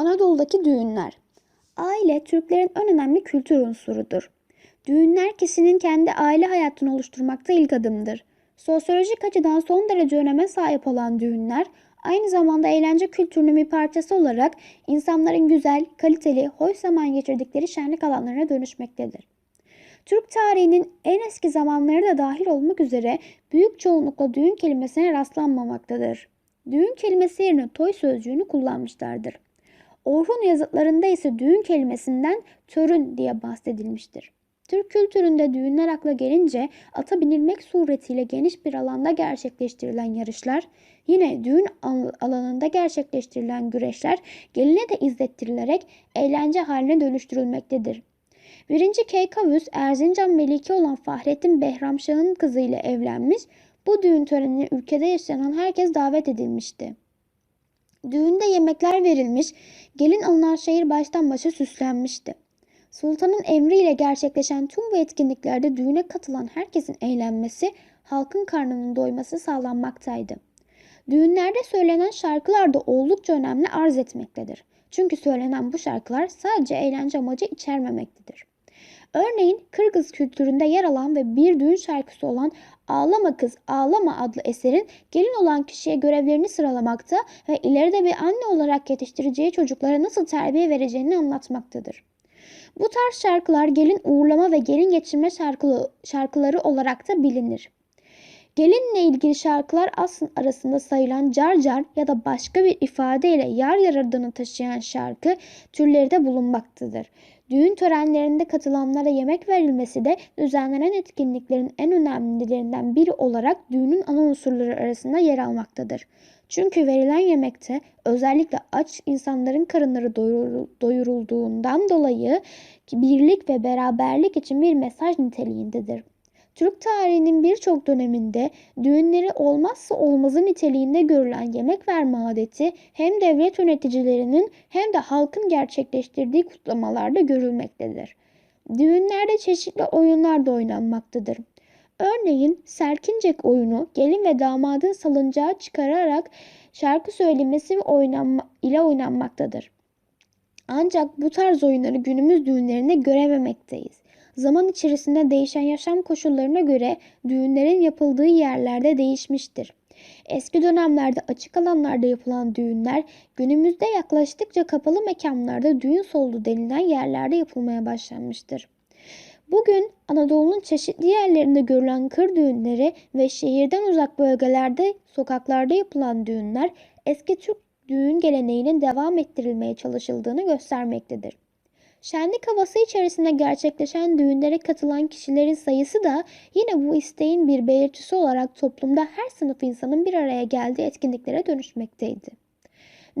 Anadolu'daki düğünler. Aile Türklerin en önemli kültür unsurudur. Düğünler kişinin kendi aile hayatını oluşturmakta ilk adımdır. Sosyolojik açıdan son derece öneme sahip olan düğünler, aynı zamanda eğlence kültürünün bir parçası olarak insanların güzel, kaliteli, hoş zaman geçirdikleri şenlik alanlarına dönüşmektedir. Türk tarihinin en eski zamanları da dahil olmak üzere büyük çoğunlukla düğün kelimesine rastlanmamaktadır. Düğün kelimesi yerine toy sözcüğünü kullanmışlardır. Orhun yazıtlarında ise düğün kelimesinden törün diye bahsedilmiştir. Türk kültüründe düğünler akla gelince ata binilmek suretiyle geniş bir alanda gerçekleştirilen yarışlar, yine düğün al- alanında gerçekleştirilen güreşler geline de izlettirilerek eğlence haline dönüştürülmektedir. 1. Keykavüs Erzincan Meliki olan Fahrettin Behramşah'ın kızıyla evlenmiş, bu düğün törenine ülkede yaşayan herkes davet edilmişti. Düğünde yemekler verilmiş, gelin alınan şehir baştan başa süslenmişti. Sultanın emriyle gerçekleşen tüm bu etkinliklerde düğüne katılan herkesin eğlenmesi, halkın karnının doyması sağlanmaktaydı. Düğünlerde söylenen şarkılar da oldukça önemli arz etmektedir. Çünkü söylenen bu şarkılar sadece eğlence amacı içermemektedir. Örneğin Kırgız kültüründe yer alan ve bir düğün şarkısı olan Ağlama Kız Ağlama adlı eserin gelin olan kişiye görevlerini sıralamakta ve ileride bir anne olarak yetiştireceği çocuklara nasıl terbiye vereceğini anlatmaktadır. Bu tarz şarkılar gelin uğurlama ve gelin geçirme şarkılı, şarkıları olarak da bilinir. Gelinle ilgili şarkılar aslında arasında sayılan car car ya da başka bir ifadeyle yar yar adını taşıyan şarkı türleri de bulunmaktadır. Düğün törenlerinde katılanlara yemek verilmesi de düzenlenen etkinliklerin en önemlilerinden biri olarak düğünün ana unsurları arasında yer almaktadır. Çünkü verilen yemekte özellikle aç insanların karınları doyurul- doyurulduğundan dolayı birlik ve beraberlik için bir mesaj niteliğindedir. Türk tarihinin birçok döneminde düğünleri olmazsa olmazı niteliğinde görülen yemek verme adeti hem devlet yöneticilerinin hem de halkın gerçekleştirdiği kutlamalarda görülmektedir. Düğünlerde çeşitli oyunlar da oynanmaktadır. Örneğin Serkincek oyunu gelin ve damadın salıncağı çıkararak şarkı söylemesi ve oynanma, ile oynanmaktadır. Ancak bu tarz oyunları günümüz düğünlerinde görememekteyiz. Zaman içerisinde değişen yaşam koşullarına göre düğünlerin yapıldığı yerlerde değişmiştir. Eski dönemlerde açık alanlarda yapılan düğünler günümüzde yaklaştıkça kapalı mekanlarda düğün soldu denilen yerlerde yapılmaya başlanmıştır. Bugün Anadolu'nun çeşitli yerlerinde görülen kır düğünleri ve şehirden uzak bölgelerde sokaklarda yapılan düğünler eski Türk düğün geleneğinin devam ettirilmeye çalışıldığını göstermektedir. Şenlik havası içerisinde gerçekleşen düğünlere katılan kişilerin sayısı da yine bu isteğin bir belirtisi olarak toplumda her sınıf insanın bir araya geldiği etkinliklere dönüşmekteydi.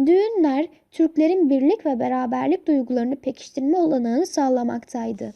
Düğünler Türklerin birlik ve beraberlik duygularını pekiştirme olanağını sağlamaktaydı.